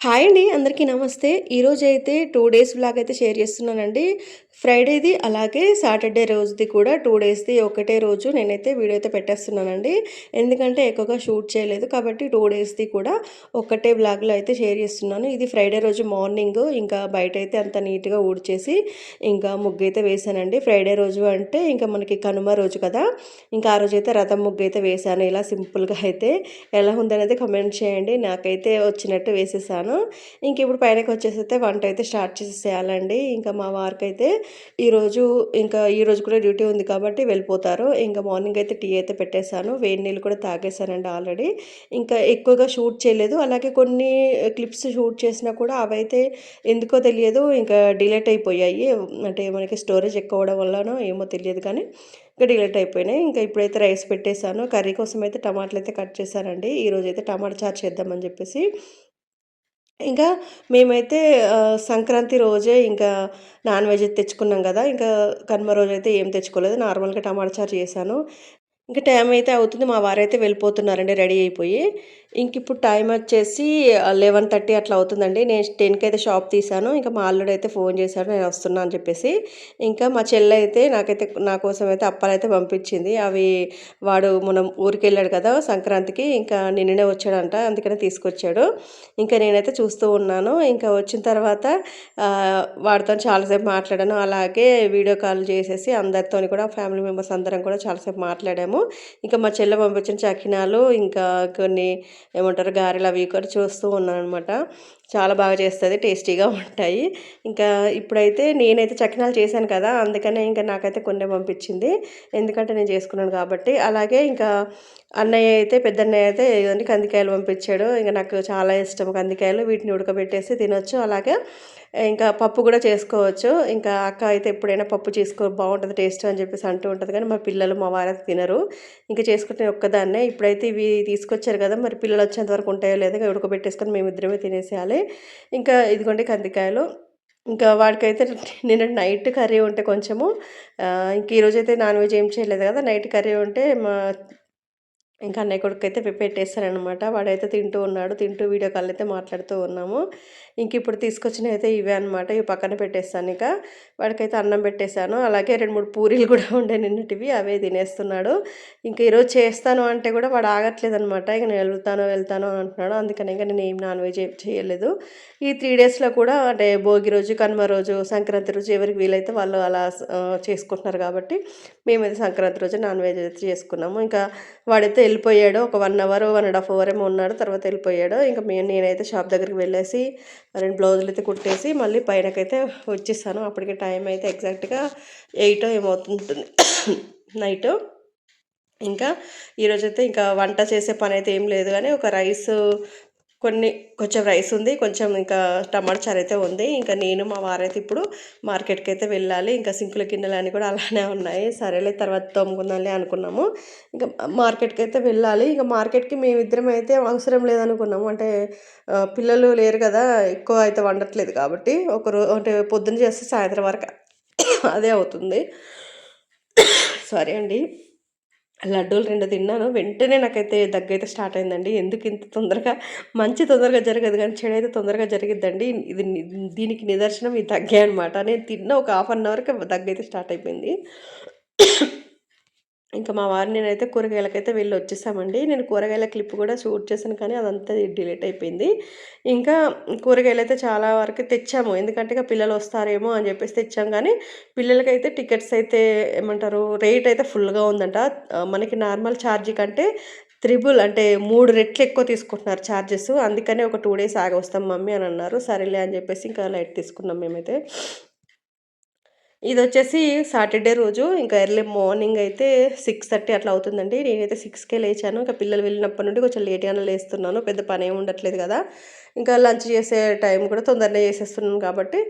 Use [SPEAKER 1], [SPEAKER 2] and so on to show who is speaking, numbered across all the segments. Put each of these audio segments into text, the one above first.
[SPEAKER 1] Hi అండి అందరికీ నమస్తే. ఈరోజు అయితే టూ డేస్ బ్లాగ్ అయితే షేర్ చేస్తున్నానండి. ఫ్రైడేది అలాగే సాటర్డే రోజుది కూడా టూ డేస్ది ఒకటే రోజు నేనైతే వీడియో అయితే పెట్టేస్తున్నానండి. ఎందుకంటే ఎక్కువగా షూట్ చేయలేదు కాబట్టి టూ డేస్ది కూడా ఒకటే బ్లాగ్లో అయితే షేర్ చేస్తున్నాను. ఇది ఫ్రైడే రోజు మార్నింగ్ ఇంకా బయట అయితే అంత నీట్గా ఊడ్చేసి ఇంకా ముగ్గు అయితే వేసానండి ఫ్రైడే రోజు అంటే ఇంకా మనకి కనుమ రోజు కదా ఇంకా ఆ రోజు అయితే రథం ముగ్గు అయితే వేసాను ఇలా సింపుల్గా అయితే ఎలా ఉందనేది కమెంట్ చేయండి. నాకైతే వచ్చినట్టు వేసేసాను. ఇంక ఇప్పుడు పైనకి వచ్చేసి అయితే వంట అయితే స్టార్ట్ చేసేయాలండి ఇంకా మా వారికి అయితే ఈరోజు ఇంకా ఈరోజు కూడా డ్యూటీ ఉంది కాబట్టి వెళ్ళిపోతారు. ఇంకా మార్నింగ్ అయితే టీ అయితే పెట్టేశాను. వేడి నీళ్ళు కూడా తాగేశానండి ఆల్రెడీ. ఇంకా ఎక్కువగా షూట్ చేయలేదు. అలాగే కొన్ని క్లిప్స్ షూట్ చేసినా కూడా అవైతే ఎందుకో తెలియదు. ఇంకా డిలేట్ అయిపోయాయి. అంటే మనకి స్టోరేజ్ ఎక్కువ అవడం వల్లనో ఏమో తెలియదు కానీ ఇంకా డిలేట్ అయిపోయినాయి. ఇంకా ఇప్పుడైతే రైస్ పెట్టేశాను. కర్రీ కోసం అయితే టమాటాలు అయితే కట్ చేశానండి. ఈరోజు అయితే టమాటా చారు చేద్దామని చెప్పేసి ఇంకా మేమైతే సంక్రాంతి రోజే ఇంకా నాన్ వెజ్ తెచ్చుకున్నాం కదా ఇంకా కనుమ రోజైతే ఏం తెచ్చుకోలేదు. నార్మల్గా టమాటా చారు చేశాను. ఇంకా టైం అయితే అవుతుంది మా వారైతే వెళ్ళిపోతున్నారండి రెడీ అయిపోయి. ఇంక ఇప్పుడు టైం వచ్చేసి లెవెన్ థర్టీ అట్లా అవుతుందండి. నేను టెన్కి అయితే షాప్ తీసాను ఇంకా మా అల్లుడు అయితే ఫోన్ చేశాడు. నేను వస్తున్నా అని చెప్పేసి. ఇంకా మా చెల్లె అయితే నాకైతే నా కోసం అయితే అప్పాలైతే పంపించింది. అవి వాడు మనం ఊరికి వెళ్ళాడు కదా సంక్రాంతికి. ఇంకా నిన్ననే వచ్చాడంట. అందుకనే తీసుకొచ్చాడు. ఇంకా నేనైతే చూస్తూ ఉన్నాను. ఇంకా వచ్చిన తర్వాత వాడితో చాలాసేపు మాట్లాడాను. అలాగే వీడియో కాల్ చేసేసి అందరితో కూడా ఫ్యామిలీ మెంబర్స్ అందరం కూడా చాలాసేపు మాట్లాడాము. ఇంకా మా చెల్లె పంపించిన చకినాలు ఇంకా కొన్ని ఏమంటారు గారెలు అవి కూడా చూస్తూ ఉన్నాను అనమాట చాలా బాగా చేస్తుంది టేస్టీగా ఉంటాయి. ఇంకా ఇప్పుడైతే నేనైతే చకినాలు చేశాను కదా అందుకనే ఇంకా నాకైతే కొన్ని పంపించింది. ఎందుకంటే నేను చేసుకున్నాను కాబట్టి. అలాగే ఇంకా అన్నయ్య అయితే పెద్దన్నయ్య అయితే ఇవన్నీ కందికాయలు పంపించాడు. ఇంకా నాకు చాలా ఇష్టం కందికాయలు. వీటిని ఉడకబెట్టేసి తినొచ్చు. అలాగే ఇంకా పప్పు కూడా చేసుకోవచ్చు. ఇంకా అక్క అయితే ఎప్పుడైనా పప్పు చేసుకో బాగుంటుంది టేస్ట్ అని చెప్పేసి అంటూ ఉంటుంది. కానీ మా పిల్లలు మా వారు తినరు. ఇంకా చేసుకుంటే ఒక్కదాన్నే. ఇప్పుడైతే ఇవి తీసుకొచ్చారు కదా మరి పిల్లలు వచ్చేంత వరకు ఉంటాయో లేదో ఉడకబెట్టేసుకొని మేము ఇద్దరమే తినేసేయాలి. ఇంకా ఇదిగోండి కందికాయలు. ఇంకా వాడికైతే నిన్న నైట్ కర్రీ ఉంటే కొంచెము ఇంక ఈరోజైతే నాన్ వెజ్ ఏం చేయలేదు కదా నైట్ కర్రీ ఉంటే మా ఇంకా అన్నయ్య కొడుకు అయితే పెట్టేస్తారనమాట వాడైతే తింటూ ఉన్నాడు. తింటూ వీడియో కాల్ అయితే మాట్లాడుతూ ఉన్నాము. ఇంక ఇప్పుడు తీసుకొచ్చినవి అయితే ఇవే అనమాట ఇవి పక్కన పెట్టేస్తాను ఇక. వాడికైతే అన్నం పెట్టేశాను. అలాగే రెండు మూడు పూరీలు కూడా ఉండే నిన్నటివి. అవే తినేస్తున్నాడు. ఇంక ఈరోజు చేస్తాను అంటే కూడా వాడు ఆగట్లేదు అనమాట ఇక నేను వెళ్తాను వెళ్తాను అంటున్నాడు. అందుకని ఇంకా నేను ఏం నాన్ వెజ్ చేయలేదు. ఈ త్రీ డేస్లో కూడా అంటే భోగి రోజు కనుమ రోజు సంక్రాంతి రోజు ఎవరికి వీలైతే వాళ్ళు అలా చేసుకుంటున్నారు కాబట్టి మేమైతే సంక్రాంతి రోజు నాన్ వెజ్ అయితే చేసుకున్నాము. ఇంకా వాడైతే వెళ్ళిపోయాడు. ఒక one hour one and half hour ఏమో ఉన్నాడు. తర్వాత వెళ్ళిపోయాడు. ఇంకా మేము నేనైతే షాప్ దగ్గరికి వెళ్ళేసి రెండు బ్లౌజులు అయితే కుట్టేసి మళ్ళీ పైనకైతే వచ్చేసాను. అప్పటికి టైం అయితే ఎగ్జాక్ట్గా ఎయిట్ ఏమవుతుంటుంది నైట్ ఇంకా ఈరోజైతే ఇంకా వంట చేసే పని అయితే ఏం లేదు కానీ ఒక రైస్ కొన్ని కొంచెం రైస్ ఉంది కొంచెం ఇంకా టమాటా చారు అయితే ఉంది. ఇంకా నేను మా వారైతే ఇప్పుడు మార్కెట్కి అయితే వెళ్ళాలి. ఇంకా సింకుల గిన్నెలు అన్నీ కూడా అలానే ఉన్నాయి. సరేలే తర్వాత తోముకుందాంలే అనుకున్నాము. ఇంకా మార్కెట్కి అయితే వెళ్ళాలి. ఇంకా మార్కెట్కి మేమిద్దరం అయితే అవసరం లేదనుకున్నాము. అంటే పిల్లలు లేరు కదా ఎక్కువ అయితే వండట్లేదు కాబట్టి ఒకరో అంటే పొద్దున్న చేస్తే సాయంత్రం వరకు అదే అవుతుంది. సారీ అండి. లడ్డూలు రెండు తిన్నాను. వెంటనే నాకైతే దగ్గైతే స్టార్ట్ అయిందండి. ఎందుకు ఇంత తొందరగా? మంచి తొందరగా జరగదు కానీ చెడు అయితే తొందరగా జరిగిద్దండి. ఇది దీనికి నిదర్శనం ఇది దగ్గే అనమాట నేను తిన్న ఒక హాఫ్ అన్ అవర్కి దగ్గైతే స్టార్ట్ అయిపోయింది. ఇంకా మా వారిని నేనైతే కూరగాయలకైతే వెళ్ళి వచ్చేసామండి. నేను కూరగాయల క్లిప్ కూడా షూట్ చేశాను కానీ అదంతా డిలీట్ అయిపోయింది. ఇంకా కూరగాయలు అయితే చాలా వరకు తెచ్చాము. ఎందుకంటే ఇక పిల్లలు వస్తారేమో అని చెప్పేసి తెచ్చాం కానీ పిల్లలకైతే టికెట్స్ అయితే ఏమంటారు రేట్ అయితే ఫుల్గా ఉందంట. మనకి నార్మల్ ఛార్జీ కంటే త్రిబుల్ అంటే మూడు రెట్లు ఎక్కువ తీసుకుంటున్నారు ఛార్జెస్ అందుకనే ఒక టూ డేస్ ఆగి వస్తాం మమ్మీ అని అన్నారు. సరేలే అని చెప్పేసి ఇంకా లైట్ తీసుకున్నాం మేమైతే. ఇది వచ్చేసి సాటర్డే రోజు ఇంకా ఎర్లీ మార్నింగ్ అయితే సిక్స్ థర్టీ అట్లా అవుతుందండి. నేనైతే సిక్స్కే లేచాను. ఇంకా పిల్లలు వెళ్ళినప్పటి నుండి కొంచెం లేట్గానే లేస్తున్నాను. పెద్ద పని ఏమి ఉండట్లేదు కదా. ఇంకా లంచ్ చేసే టైం కూడా తొందరనే చేసేస్తున్నాను కాబట్టి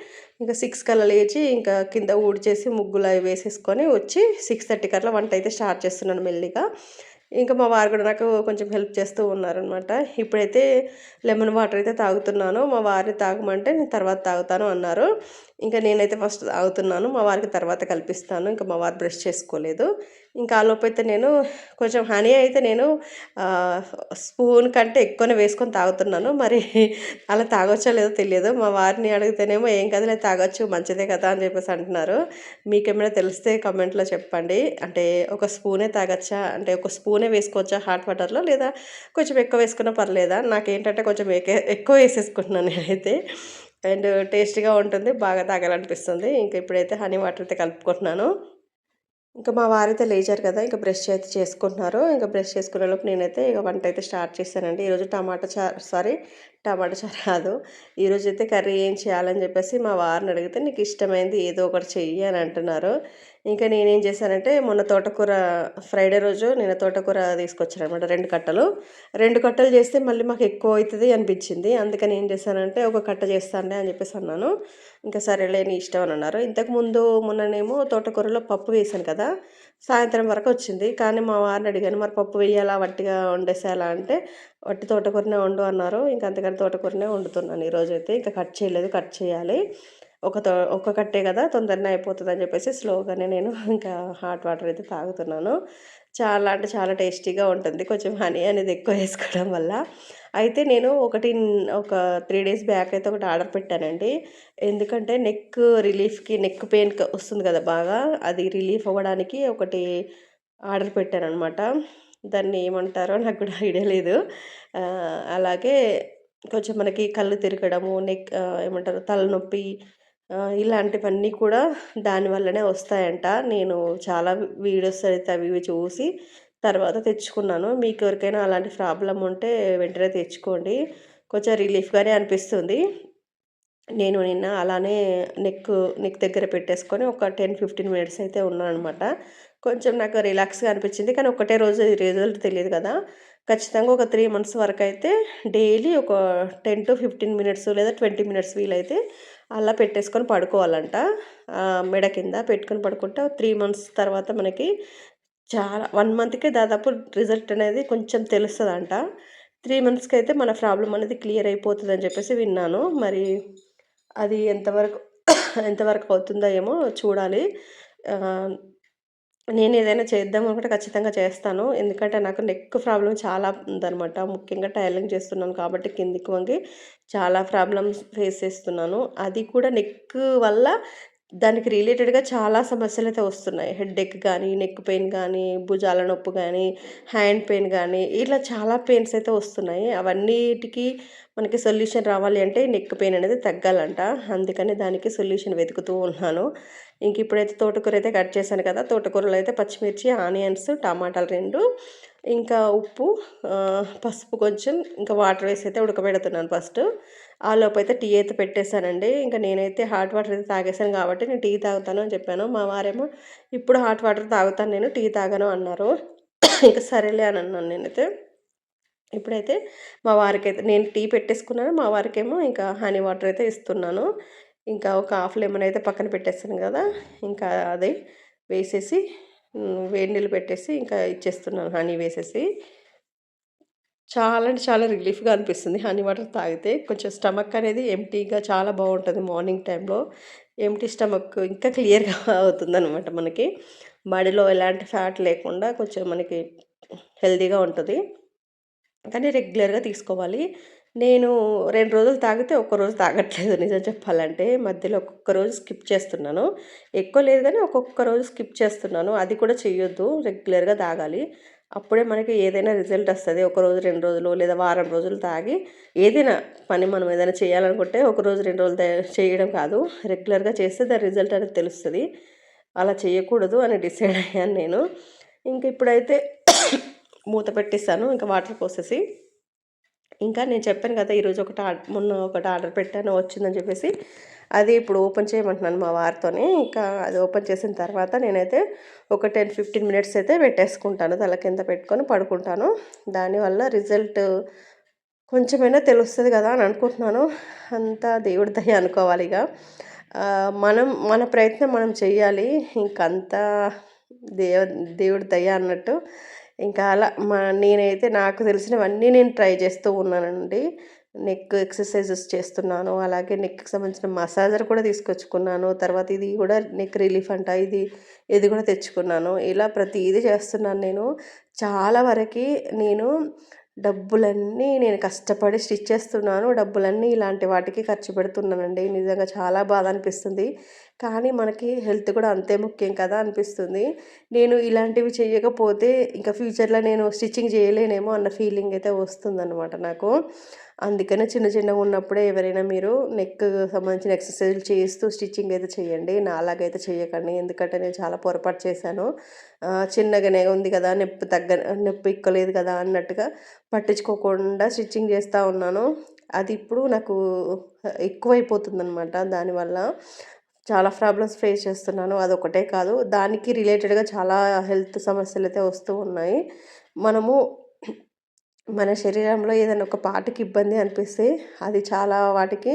[SPEAKER 1] ఇంకా సిక్స్ కల్లా లేచి ఇంకా కింద ఊడ్చేసి ముగ్గులు అవి వేసేసుకొని వచ్చి సిక్స్ థర్టీకి అట్లా వంట అయితే స్టార్ట్ చేస్తున్నాను మెల్లిగా. ఇంకా మా వారు కూడా నాకు కొంచెం హెల్ప్ చేస్తూ ఉన్నారనమాట ఇప్పుడైతే లెమన్ వాటర్ అయితే తాగుతున్నాను. మా వారిని తాగమంటే నేను తర్వాత తాగుతాను అన్నారు. ఇంకా నేనైతే ఫస్ట్ తాగుతున్నాను మా వారికి తర్వాత కల్పిస్తాను ఇంకా మా వారు బ్రష్ చేసుకోలేదు. ఇంకా ఆలోపు అయితే నేను కొంచెం హనీ అయితే నేను స్పూన్ కంటే ఎక్కువనే వేసుకొని తాగుతున్నాను. మరి అలా తాగొచ్చో లేదో తెలియదు. మా వారిని అడిగితేనేమో ఏం కదలే తాగొచ్చు మంచిదే కదా అని చెప్పేసి అంటున్నారు. మీకేమైనా తెలిస్తే కమెంట్లో చెప్పండి. అంటే ఒక స్పూనే తాగొచ్చా? అంటే ఒక స్పూనే వేసుకోవచ్చా హాట్ వాటర్లో? లేదా కొంచెం ఎక్కువ వేసుకున్నా పర్లేదా? నాకేంటంటే కొంచెం ఎక్కువ వేసేసుకుంటున్నాను నేనైతే. అండ్ టేస్టీగా ఉంటుంది బాగా తాగాలనిపిస్తుంది. ఇంకా ఇప్పుడైతే హనీ వాటర్ అయితే కలుపుకుంటున్నాను. ఇంకా మా వారైతే లేచారు కదా ఇంకా బ్రష్ అయితే చేసుకుంటున్నారు. ఇంకా బ్రష్ చేసుకునే లోపు నేనైతే ఇక వంట అయితే స్టార్ట్ చేశానండి. ఈరోజు టమాటా చారు సారీ టమాటా చారు కాదు ఈరోజు అయితే కర్రీ ఏం చేయాలని చెప్పేసి మా వారిని అడిగితే నీకు ఇష్టమైంది ఏదో ఒకటి చెయ్యి అని అంటున్నారు. ఇంకా నేనేం చేశానంటే మొన్న తోటకూర ఫ్రైడే రోజు నేను తోటకూర తీసుకొచ్చాను అనమాట రెండు కట్టలు. రెండు కట్టలు చేస్తే మళ్ళీ మాకు ఎక్కువ అవుతుంది అనిపించింది. అందుకని ఏం చేశానంటే ఒక కట్ట చేస్తానులే అని చెప్పేసి అన్నాను. ఇంకా సరేలే నీ ఇష్టం అని అన్నారు. ఇంతకుముందు మొన్ననేమో తోటకూరలో పప్పు వేసాను కదా సాయంత్రం వరకు వచ్చింది. కానీ మా వారిని అడిగాను మరి పప్పు వేయాలా? వట్టిగా వండేసేయాలా? అంటే వట్టి తోటకూరనే వండు అన్నారు. ఇంకా అంతకని తోటకూరనే వండుతున్నాను ఈరోజు అయితే. ఇంకా కట్ చేయలేదు కట్ చేయాలి. ఒక తో ఒక కట్టే కదా తొందరనే అయిపోతుంది అని చెప్పేసి స్లోగానే నేను ఇంకా హాట్ వాటర్ అయితే తాగుతున్నాను. చాలా అంటే చాలా టేస్టీగా ఉంటుంది. కొంచెం హనీ అనేది ఎక్కువ వేసుకోవడం వల్ల. అయితే నేను ఒకటి ఒక త్రీ డేస్ బ్యాక్ అయితే ఒకటి ఆర్డర్ పెట్టానండి. ఎందుకంటే నెక్ రిలీఫ్కి నెక్ పెయిన్ వస్తుంది కదా బాగా అది రిలీఫ్ అవ్వడానికి ఒకటి ఆర్డర్ పెట్టాను అనమాట దాన్ని ఏమంటారో నాకు కూడా ఐడియా లేదు. అలాగే కొంచెం మనకి కళ్ళు తిరగడము నెక్ ఏమంటారు తలనొప్పి ఇలాంటివన్నీ కూడా దానివల్లనే వస్తాయంట. నేను చాలా వీడియోస్ అయితే అవి ఇవి చూసి తర్వాత తెచ్చుకున్నాను. మీకు ఎవరికైనా అలాంటి ప్రాబ్లం ఉంటే వెంటనే తెచ్చుకోండి. కొంచెం రిలీఫ్గానే అనిపిస్తుంది. నేను నిన్న అలానే నెక్ నెక్ దగ్గర పెట్టేసుకొని ఒక టెన్ ఫిఫ్టీన్ మినిట్స్ అయితే ఉన్నాను అనమాట కొంచెం నాకు రిలాక్స్గా అనిపించింది. కానీ ఒకటే రోజు రిజల్ట్ తెలియదు కదా. ఖచ్చితంగా ఒక త్రీ మంత్స్ వరకు అయితే డైలీ ఒక టెన్ టు ఫిఫ్టీన్ మినిట్స్ లేదా ట్వంటీ మినిట్స్ వీలైతే అలా పెట్టేసుకొని పడుకోవాలంట. మెడ కింద పెట్టుకొని పడుకుంటే త్రీ మంత్స్ తర్వాత మనకి చాలా వన్ మంత్కే దాదాపు రిజల్ట్ అనేది కొంచెం తెలుస్తుందంట. త్రీ మంత్స్కి అయితే మన ప్రాబ్లం అనేది క్లియర్ అయిపోతుంది అని చెప్పేసి విన్నాను. మరి అది ఎంతవరకు ఎంతవరకు అవుతుందో ఏమో చూడాలి. నేను ఏదైనా చేద్దాం అనుకుంటే ఖచ్చితంగా చేస్తాను. ఎందుకంటే నాకు నెక్ ప్రాబ్లం చాలా ఉందనమాట ముఖ్యంగా టైలింగ్ చేస్తున్నాను కాబట్టి కిందికి వంగి చాలా ప్రాబ్లమ్స్ ఫేస్ చేస్తున్నాను. అది కూడా నెక్ వల్ల దానికి రిలేటెడ్గా చాలా సమస్యలు అయితే వస్తున్నాయి. హెడ్ఏక్ కానీ నెక్ పెయిన్ కానీ భుజాల నొప్పి కానీ హ్యాండ్ పెయిన్ కానీ ఇట్లా చాలా పెయిన్స్ అయితే వస్తున్నాయి. అవన్నిటికీ మనకి సొల్యూషన్ రావాలి అంటే నెక్ పెయిన్ అనేది తగ్గాలంట. అందుకని దానికి సొల్యూషన్ వెతుకుతూ ఉన్నాను. ఇంక ఇప్పుడైతే తోటకూర అయితే కట్ చేశాను కదా! తోటకూరలో అయితే పచ్చిమిర్చి ఆనియన్స్ టమాటాలు రెండు ఇంకా ఉప్పు పసుపు కొంచెం ఇంకా వాటర్ వేసి అయితే ఉడకబెడుతున్నాను ఫస్ట్. ఆ లోపైతే టీ అయితే పెట్టేశానండి. ఇంకా నేనైతే హాట్ వాటర్ అయితే తాగేశాను కాబట్టి నేను టీ తాగుతాను అని చెప్పాను. మా వారేమో ఇప్పుడు హాట్ వాటర్ తాగుతాను నేను టీ తాగను అన్నారు. ఇంకా సరేలే అని అన్నాను నేనైతే. ఇప్పుడైతే మా వారికి అయితే నేను టీ పెట్టేసుకున్నాను. మా వారికేమో ఇంకా హనీ వాటర్ అయితే ఇస్తున్నాను. ఇంకా ఒక హాఫ్ లెమన్ అయితే పక్కన పెట్టేస్తాను కదా. ఇంకా అదే వేసేసి వేడి నీళ్ళు పెట్టేసి ఇంకా ఇచ్చేస్తున్నాను హనీ వేసేసి. చాలా అంటే చాలా రిలీఫ్గా అనిపిస్తుంది. హనీ వాటర్ తాగితే కొంచెం స్టమక్ అనేది ఎంటీగా చాలా బాగుంటుంది మార్నింగ్ టైంలో. ఎంటీ స్టమక్ ఇంకా క్లియర్గా అవుతుంది అనమాట మనకి. బాడీలో ఎలాంటి ఫ్యాట్ లేకుండా కొంచెం మనకి హెల్తీగా ఉంటుంది. కానీ రెగ్యులర్గా తీసుకోవాలి. నేను రెండు రోజులు తాగితే ఒక్కరోజు తాగట్లేదు. నిజం చెప్పాలంటే మధ్యలో ఒక్కొక్క రోజు స్కిప్ చేస్తున్నాను. ఎక్కువ లేదు కానీ ఒక్కొక్క రోజు స్కిప్ చేస్తున్నాను. అది కూడా చేయొద్దు రెగ్యులర్గా తాగాలి. అప్పుడే మనకి ఏదైనా రిజల్ట్ వస్తుంది. ఒక రోజు రెండు రోజులు లేదా వారం రోజులు తాగి ఏదైనా పని మనం ఏదైనా చేయాలనుకుంటే ఒక రోజు రెండు రోజులు చేయడం కాదు. రెగ్యులర్గా చేస్తే దాని రిజల్ట్ అనేది తెలుస్తుంది. అలా చేయకూడదు అని డిసైడ్ అయ్యాను నేను. ఇంక ఇప్పుడైతే మూత పెట్టిస్తాను ఇంకా వాటర్ పోసేసి. ఇంకా నేను చెప్పాను కదా ఈరోజు ఒకటి మొన్న ఒకటి ఆర్డర్ పెట్టాను వచ్చిందని చెప్పేసి. అది ఇప్పుడు ఓపెన్ చేయమంటున్నాను మా వారితోనే. ఇంకా అది ఓపెన్ చేసిన తర్వాత నేనైతే ఒక టెన్ ఫిఫ్టీన్ మినిట్స్ అయితే పెట్టేసుకుంటాను. తల కింద పెట్టుకొని పడుకుంటాను. దానివల్ల రిజల్ట్ కొంచెమైనా తెలుస్తుంది కదా అని అనుకుంటున్నాను. అంతా దేవుడి దయ అనుకోవాలి ఇక. మనం మన ప్రయత్నం మనం చేయాలి ఇంకంతా దేవ దేవుడి దయ అన్నట్టు. ఇంకా అలా మా నేనైతే నాకు తెలిసినవన్నీ నేను ట్రై చేస్తూ ఉన్నానండి. నెక్ ఎక్సర్సైజెస్ చేస్తున్నాను అలాగే నెక్కి సంబంధించిన మసాజర్ కూడా తీసుకొచ్చుకున్నాను తర్వాత ఇది కూడా నెక్ రిలీఫ్ అంట ఇది ఇది కూడా తెచ్చుకున్నాను. ఇలా ప్రతి ఇది చేస్తున్నాను నేను. చాలా వరకు నేను డబ్బులన్నీ నేను కష్టపడి స్టిచ్ చేస్తున్నాను డబ్బులన్నీ ఇలాంటి వాటికి ఖర్చు పెడుతున్నానండి. నిజంగా చాలా బాధ అనిపిస్తుంది. కానీ మనకి హెల్త్ కూడా అంతే ముఖ్యం కదా అనిపిస్తుంది. నేను ఇలాంటివి చేయకపోతే ఇంకా ఫ్యూచర్లో నేను స్టిచ్చింగ్ చేయలేనేమో అన్న ఫీలింగ్ అయితే వస్తుందన్నమాట నాకు. అందుకనే చిన్న చిన్నగా ఉన్నప్పుడే ఎవరైనా మీరు నెక్ సంబంధించిన ఎక్సర్సైజ్లు చేస్తూ స్టిచ్చింగ్ అయితే చేయండి. నాలాగైతే చేయకండి. ఎందుకంటే నేను చాలా పొరపాటు చేశాను. చిన్నగానే ఉంది కదా నొప్పి తగ్గ నొప్పి ఇక్కలేదు కదా అన్నట్టుగా పట్టించుకోకుండా స్టిచ్చింగ్ చేస్తూ ఉన్నాను. అది ఇప్పుడు నాకు ఎక్కువైపోతుంది అనమాట దానివల్ల చాలా ప్రాబ్లమ్స్ ఫేస్ చేస్తున్నాను. అదొకటే కాదు దానికి రిలేటెడ్గా చాలా హెల్త్ సమస్యలు అయితే వస్తూ ఉన్నాయి. మనము మన శరీరంలో ఏదైనా ఒక పాటకి ఇబ్బంది అనిపిస్తే అది చాలా వాటికి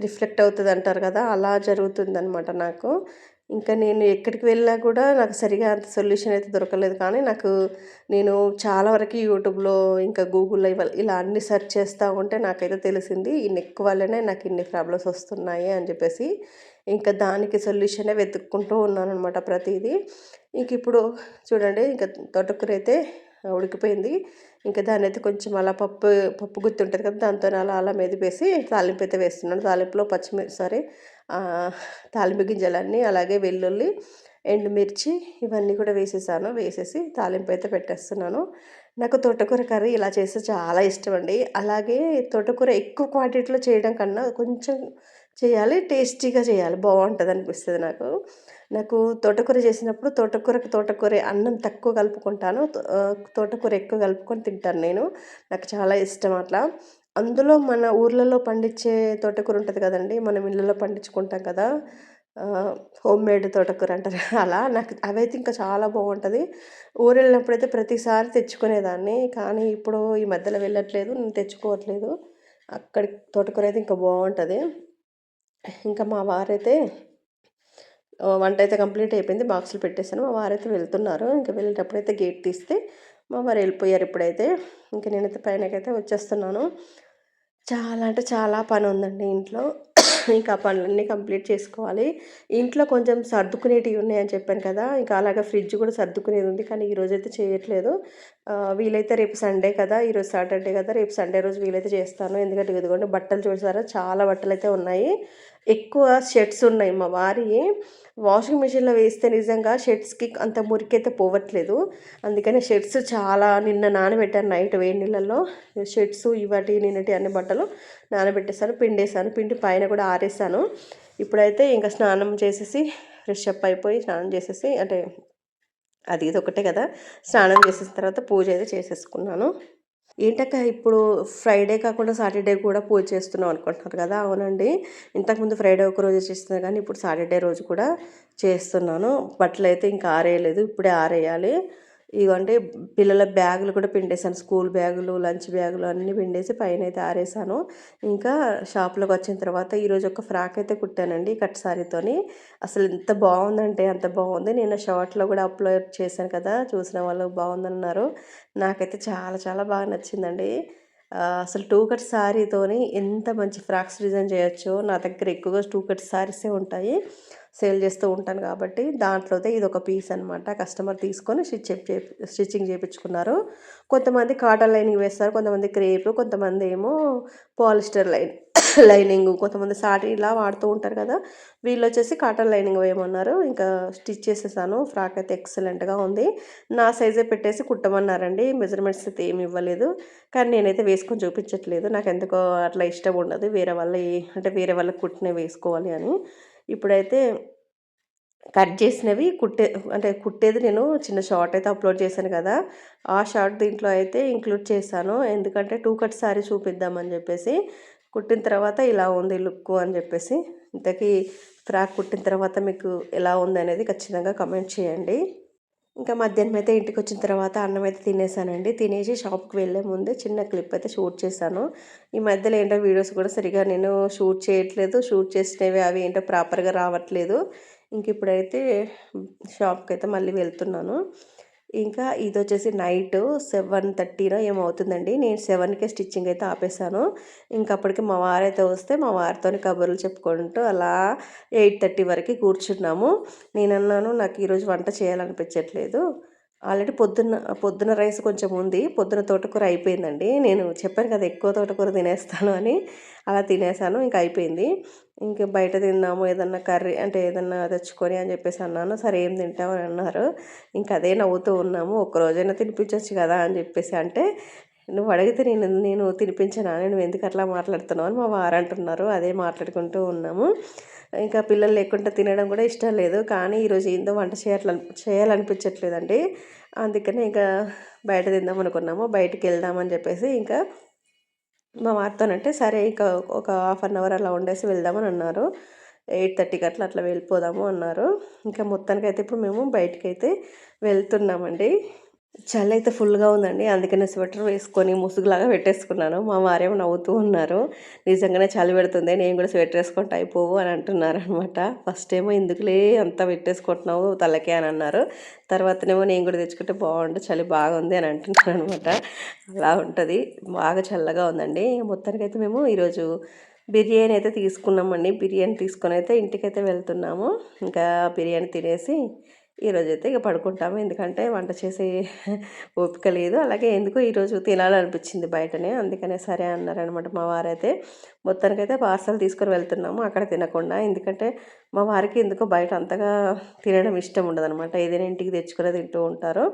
[SPEAKER 1] రిఫ్లెక్ట్ అవుతుంది అంటారు కదా అలా జరుగుతుందనమాట నాకు. ఇంకా నేను ఎక్కడికి వెళ్ళినా కూడా నాకు సరిగా అంత సొల్యూషన్ అయితే దొరకలేదు. కానీ నాకు నేను చాలా వరకు యూట్యూబ్లో ఇంకా గూగుల్లో ఇలా అన్ని సెర్చ్ చేస్తూ ఉంటే నాకైతే తెలిసింది ఈ నెక్ వల్లనే నాకు ఇన్ని ప్రాబ్లమ్స్ వస్తున్నాయి అని చెప్పేసి ఇంకా దానికి సొల్యూషనే వెతుక్కుంటూ ఉన్నాను అనమాట ప్రతిదీ. ఇంక ఇప్పుడు చూడండి ఇంకా తోటకూర అయితే ఉడికిపోయింది. ఇంకా దాన్ని అయితే కొంచెం అలా పప్పు పప్పు గుత్తి ఉంటుంది కదా దాంతో అలా అలా మెదిపేసి తాలింపు అయితే వేస్తున్నాను. తాలింపులో పచ్చిమిర్చి సారీ తాలింపు గింజలన్నీ అలాగే వెల్లుల్లి ఎండుమిర్చి ఇవన్నీ కూడా వేసేసాను. వేసేసి తాలింపు అయితే పెట్టేస్తున్నాను. నాకు తోటకూర కర్రీ ఇలా చేస్తే చాలా ఇష్టం అండి అలాగే తోటకూర ఎక్కువ క్వాంటిటీలో చేయడం కన్నా కొంచెం చేయాలి టేస్టీగా చేయాలి. బాగుంటుంది అనిపిస్తుంది నాకు. నాకు తోటకూర చేసినప్పుడు తోటకూరకు తోటకూర అన్నం తక్కువ కలుపుకుంటాను. తోటకూర ఎక్కువ కలుపుకొని తింటాను నేను. నాకు చాలా ఇష్టం అట్లా. అందులో మన ఊర్లలో పండించే తోటకూర ఉంటుంది కదండి మనం ఇళ్ళలో పండించుకుంటాం కదా హోమ్ మేడ్ తోటకూర అంటారు. అలా నాకు అవైతే ఇంకా చాలా బాగుంటుంది. ఊరు వెళ్ళినప్పుడైతే ప్రతిసారి తెచ్చుకునేదాన్ని కానీ ఇప్పుడు ఈ మధ్యలో వెళ్ళట్లేదు నేను తెచ్చుకోవట్లేదు. అక్కడి తోటకూర అయితే ఇంకా బాగుంటుంది. ఇంకా మా వారైతే వంట అయితే కంప్లీట్ అయిపోయింది. బాక్సులు పెట్టేశాను. మా వారైతే వెళ్తున్నారు. ఇంకా వెళ్ళేటప్పుడు అయితే గేట్ తీస్తే మా వారు వెళ్ళిపోయారు ఇప్పుడైతే. ఇంకా నేనైతే పైనకైతే వచ్చేస్తున్నాను. చాలా అంటే చాలా పని ఉందండి ఇంట్లో. ఇంకా ఆ పనులన్నీ కంప్లీట్ చేసుకోవాలి. ఇంట్లో కొంచెం సర్దుకునేటివి ఉన్నాయని చెప్పాను కదా. ఇంకా అలాగే ఫ్రిడ్జ్ కూడా సర్దుకునేది ఉంది. కానీ ఈరోజు అయితే చేయట్లేదు. వీలైతే రేపు సండే కదా. ఈరోజు సాటర్డే కదా. రేపు సండే రోజు వీలైతే చేస్తాను. ఎందుకంటే ఇదిగోండి బట్టలు చూసారా? చాలా బట్టలు అయితే ఉన్నాయి. ఎక్కువ షర్ట్స్ ఉన్నాయి. మా వారి వాషింగ్ మిషన్లో వేస్తే నిజంగా షర్ట్స్కి అంత మురికైతే పోవట్లేదు. అందుకని షర్ట్స్ చాలా నిన్న నానబెట్టాను నైట్ వేడి నీళ్ళల్లో. షర్ట్స్ ఇవాటి నిన్నటి అన్ని బట్టలు నానబెట్టేసాను పిండేసాను పిండి పైన కూడా ఆరేసాను ఇప్పుడైతే ఇంకా స్నానం చేసేసి ఫ్రెష్ అప్ అయిపోయి స్నానం చేసేసి అంటే అది ఇది ఒకటే కదా స్నానం చేసేసిన తర్వాత పూజ అయితే చేసేసుకున్నాను. ఏంటక్క ఇప్పుడు ఫ్రైడే కాకుండా సాటర్డే కూడా పూజ చేస్తున్నాం అనుకుంటున్నారు కదా అవునండి. ఇంతకుముందు ఫ్రైడే ఒక రోజు చేస్తున్నా కానీ ఇప్పుడు సాటర్డే రోజు కూడా చేస్తున్నాను. బట్టలు అయితే ఇంకా ఆరేయలేదు ఇప్పుడే ఆరేయాలి. ఇదిగోండి పిల్లల బ్యాగులు కూడా పిండేశాను. స్కూల్ బ్యాగులు లంచ్ బ్యాగులు అన్నీ పిండేసి పైన అయితే ఆరేసాను ఇంకా షాప్లోకి వచ్చిన తర్వాత ఈరోజు ఒక ఫ్రాక్ అయితే కుట్టానండి కట్ సారీతోని. అసలు ఎంత బాగుందంటే అంత బాగుంది. నేను షార్ట్లో కూడా అప్లోడ్ చేశాను కదా చూసిన వాళ్ళు బాగుందన్నారు. నాకైతే చాలా చాలా బాగా నచ్చిందండి. అసలు టూ కట్ శారీతోని ఎంత మంచి ఫ్రాక్స్ డిజైన్ చేయొచ్చో నా దగ్గర ఎక్కువగా టూ కట్ శారీసే ఉంటాయి. సేల్ చేస్తూ ఉంటాను కాబట్టి దాంట్లో ఇది ఒక పీస్ అనమాట కస్టమర్ తీసుకొని స్టిచ్ స్టిచ్చింగ్ చేయించుకున్నారు కొంతమంది కాటన్ లైనింగ్ వేస్తారు కొంతమంది క్రేప్ కొంతమంది ఏమో పాలిస్టర్ లైన్. లైనింగ్ కొంతమంది సాటి ఇలా వాడుతూ ఉంటారు కదా వీళ్ళు వచ్చేసి కాటన్ లైనింగ్ వేయమన్నారు. ఇంకా స్టిచ్ చేసేసాను. ఫ్రాక్ అయితే ఎక్సలెంట్గా ఉంది. నా సైజే పెట్టేసి కుట్టమన్నారండి. మెజర్మెంట్స్ అయితే ఏమి ఇవ్వలేదు. కానీ నేనైతే వేసుకొని చూపించట్లేదు. నాకు ఎందుకో అట్లా ఇష్టం ఉండదు. వేరే వాళ్ళ అంటే వేరే వాళ్ళకి కుట్టినవి వేసుకోవాలి అని. ఇప్పుడైతే కట్ చేసినవి కుట్టే అంటే కుట్టేది నేను చిన్న షార్ట్ అయితే అప్లోడ్ చేశాను కదా. ఆ షార్ట్ దీంట్లో అయితే ఇంక్లూడ్ చేశాను. ఎందుకంటే టూ కట్ సారీ చూపిద్దామని చెప్పేసి కుట్టిన తర్వాత ఇలా ఉంది లుక్ అని చెప్పేసి. ఇంతకీ ఫ్రాక్ కుట్టిన తర్వాత మీకు ఎలా ఉంది అనేది ఖచ్చితంగా కమెంట్ చేయండి. ఇంకా మధ్యాహ్నం అయితే ఇంటికి వచ్చిన తర్వాత అన్నం అయితే తినేసానండి. తినేసి షాప్కి వెళ్ళే ముందే చిన్న క్లిప్ అయితే షూట్ చేశాను. ఈ మధ్యలో ఏంటో వీడియోస్ కూడా సరిగా నేను షూట్ చేయట్లేదు. షూట్ చేసినవి అవి ఏంటో ప్రాపర్గా రావట్లేదు. ఇంక ఇప్పుడైతే షాప్కి అయితే మళ్ళీ వెళ్తున్నాను. ఇంకా ఇది వచ్చేసి నైట్ సెవెన్ థర్టీనో ఏమవుతుందండి? నేను సెవెన్కే స్టిచ్చింగ్ అయితే ఆపేసాను ఇంకా అప్పటికి మా వారైతే వస్తే మా వారితో కబుర్లు చెప్పుకుంటూ అలా ఎయిట్ థర్టీ వరకు కూర్చున్నాము. నేను అన్నాను నాకు ఈరోజు వంట చేయాలనిపించట్లేదు. ఆల్రెడీ పొద్దున్న పొద్దున రైస్ కొంచెం ఉంది. పొద్దున తోటకూర అయిపోయిందండి. నేను చెప్పాను కదా ఎక్కువ తోటకూర తినేస్తాను అని. అలా తినేసాను. ఇంకా అయిపోయింది. ఇంకా బయట తిన్నాము ఏదన్నా కర్రీ అంటే ఏదన్నా తెచ్చుకొని అని చెప్పేసి అన్నాను. సరే ఏం తింటామని అన్నారు. ఇంకా అదే నవ్వుతూ ఉన్నాము. ఒక్క రోజైనా తినిపించవచ్చు కదా అని చెప్పేసి అంటే నువ్వు అడిగితే నేను నేను తినిపించనా? నువ్వు ఎందుకు అట్లా మాట్లాడుతున్నావు అని మా వారు అంటున్నారు. అదే మాట్లాడుకుంటూ ఉన్నాము. ఇంకా పిల్లలు లేకుండా తినడం కూడా ఇష్టం లేదు. కానీ ఈరోజు ఏందో వంట చేయాల చేయాలనిపించట్లేదండి. అందుకనే ఇంకా బయట తిందాం అనుకున్నాము. బయటికి వెళ్దామని చెప్పేసి ఇంకా మా వారితోనంటే సరే ఇంకా ఒక హాఫ్ అన్ అవర్ అలా ఉండేసి వెళ్దామని అన్నారు. ఎయిట్ థర్టీకి అట్లా అట్లా వెళ్ళిపోదాము అన్నారు. ఇంకా మొత్తానికి అయితే ఇప్పుడు మేము బయటకైతే అయితే వెళ్తున్నామండి. చలి అయితే ఫుల్గా ఉందండి. అందుకనే స్వెటర్ వేసుకొని ముసుగులాగా పెట్టేసుకున్నాను. మా వారేమో నవ్వుతూ ఉన్నారు. నిజంగానే చలి పెడుతుంది. నేను కూడా స్వెటర్ వేసుకుంటే అయిపోవు అని అంటున్నారు అనమాట ఫస్ట్ ఏమో ఎందుకులే అంత పెట్టేసుకుంటున్నావు తలకే అని అన్నారు. తర్వాతనేమో నేను కూడా తెచ్చుకుంటే బాగుండు చలి బాగుంది అని అంటున్నాను అనమాట అలా ఉంటుంది. బాగా చల్లగా ఉందండి. మొత్తానికైతే మేము ఈరోజు బిర్యానీ అయితే తీసుకున్నామండి. బిర్యానీ తీసుకొని అయితే ఇంటికైతే వెళ్తున్నాము. ఇంకా బిర్యానీ తినేసి ఈరోజు అయితే ఇక పడుకుంటాము. ఎందుకంటే వంట చేసే ఓపిక లేదు. అలాగే ఎందుకో ఈరోజు తినాలనిపించింది బయటనే. అందుకనే సరే అన్నారనమాట మా వారైతే. మొత్తానికైతే పార్సల్ తీసుకొని వెళ్తున్నాము అక్కడ తినకుండా. ఎందుకంటే మా వారికి ఎందుకో బయట అంతగా తినడం ఇష్టం ఉండదనమాట ఏదైనా ఇంటికి తెచ్చుకునే తింటూ ఉంటారు.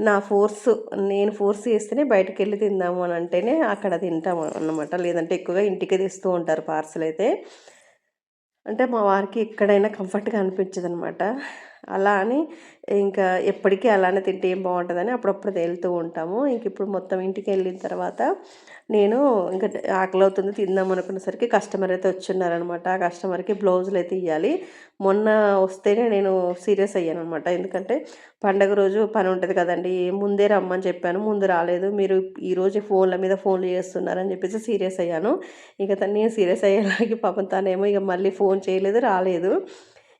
[SPEAKER 1] నా ఫోర్స్ నేను ఫోర్స్ చేస్తేనే బయటకు వెళ్ళి తిందాము అని అంటేనే అక్కడ తింటాము అన్నమాట. లేదంటే ఎక్కువగా ఇంటికి తెస్తూ ఉంటారు పార్సల్ అయితే. అంటే మా వారికి ఎక్కడైనా కంఫర్ట్గా అనిపించదు అనమాట అలా అని ఇంకా ఎప్పటికీ అలానే తింటే ఏం బాగుంటుందని అప్పుడప్పుడు తేలుతూ ఉంటాము. ఇంక ఇప్పుడు మొత్తం ఇంటికి వెళ్ళిన తర్వాత నేను ఇంకా ఆకలి అవుతుంది తిందాం అనుకునేసరికి కస్టమర్ అయితే వచ్చున్నారనమాట. ఆ కస్టమర్కి బ్లౌజులు అయితే ఇవ్వాలి మొన్న వస్తేనే నేను సీరియస్ అయ్యాను అనమాట ఎందుకంటే పండగ రోజు పని ఉంటుంది కదండి. ముందే రమ్మని చెప్పాను ముందు రాలేదు. మీరు ఈరోజు ఫోన్ల మీద ఫోన్లు చేస్తున్నారని చెప్పేసి సీరియస్ అయ్యాను. ఇక తను నేను సీరియస్ అయ్యేలాగి పాపం తనేమో ఇక మళ్ళీ ఫోన్ చేయలేదు రాలేదు.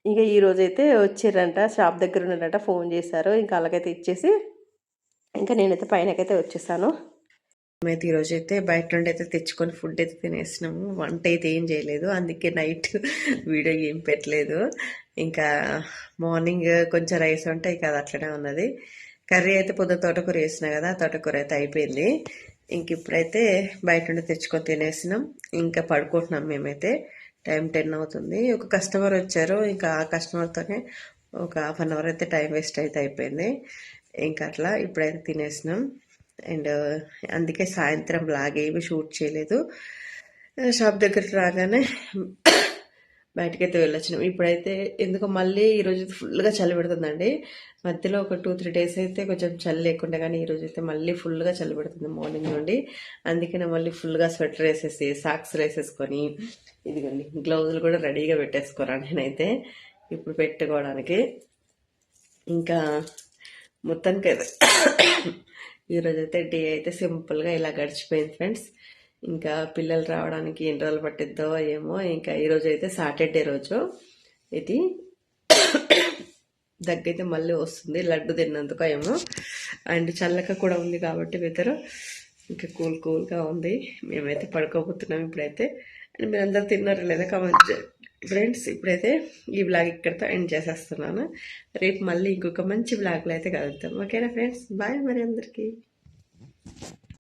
[SPEAKER 1] ఇంకా ఈరోజు అయితే వచ్చారంట షాప్ దగ్గర ఉన్నారంట ఫోన్ చేశారు. ఇంకా అలాగైతే ఇచ్చేసి ఇంకా నేనైతే పైనకైతే వచ్చేసాను. మేమైతే ఈరోజు అయితే బయట నుండి అయితే తెచ్చుకొని ఫుడ్ అయితే తినేసినాము. వంట అయితే ఏం చేయలేదు. అందుకే నైట్ వీడియో ఏం పెట్టలేదు. ఇంకా మార్నింగ్ కొంచెం రైస్ ఉంటే ఇక అది అట్లనే ఉన్నది. కర్రీ అయితే పొద్దు తోటకూర వేసిన కదా తోటకూర అయితే అయిపోయింది. ఇంక ఇప్పుడైతే బయట నుండి తెచ్చుకొని తినేసినాం. ఇంకా పడుకుంటున్నాం మేమైతే. టైం టెన్ అవుతుంది. ఒక కస్టమర్ వచ్చారు. ఇంకా ఆ కస్టమర్తోనే ఒక హాఫ్ అన్ అవర్ అయితే టైం వేస్ట్ అయితే అయిపోయింది. ఇంకా అట్లా ఇప్పుడైతే తినేసినాం. అండ్ అందుకే సాయంత్రం లాగేమి షూట్ చేయలేదు. షాప్ దగ్గరికి రాగానే బయటకైతే వెళ్ళొచ్చినాం. ఇప్పుడైతే ఎందుకో మళ్ళీ ఈరోజు ఫుల్గా చలి పెడుతుందండి. మధ్యలో ఒక టూ త్రీ డేస్ అయితే కొంచెం చలి లేకుండా కానీ ఈరోజు అయితే మళ్ళీ ఫుల్గా చలి పెడుతుంది మార్నింగ్ నుండి. అందుకనే మళ్ళీ ఫుల్గా స్వెటర్ వేసేసి సాక్స్ వేసేసుకొని ఇదిగోండి గ్లౌజులు కూడా రెడీగా పెట్టేసుకోరా నేనైతే. ఇప్పుడు పెట్టుకోవడానికి. ఇంకా మొత్తానికి అయితే ఈరోజైతే డే అయితే సింపుల్గా ఇలా గడిచిపోయింది ఫ్రెండ్స్. ఇంకా పిల్లలు రావడానికి ఎన్ని రోజులు పట్టిద్దో ఏమో ఇంకా ఈరోజు అయితే సాటర్డే రోజు. ఇది దగ్గైతే మళ్ళీ వస్తుంది లడ్డు తిన్నందుకు ఏమో. అండ్ చల్లక కూడా ఉంది కాబట్టి వెదర్ ఇంకా కూల్ కూల్గా ఉంది. మేమైతే పడుకోబోతున్నాం ఇప్పుడైతే. అండ్ మీరు అందరు తిన్నారు లేదా కామెంట్ ఫ్రెండ్స్ ఇప్పుడైతే ఈ బ్లాగ్ ఇక్కడితో ఎండ్ చేసేస్తున్నాను. రేపు మళ్ళీ ఇంకొక మంచి బ్లాగ్లో అయితే కలుద్దాం. ఓకేనా ఫ్రెండ్స్ బాయ్ మరి అందరికీ.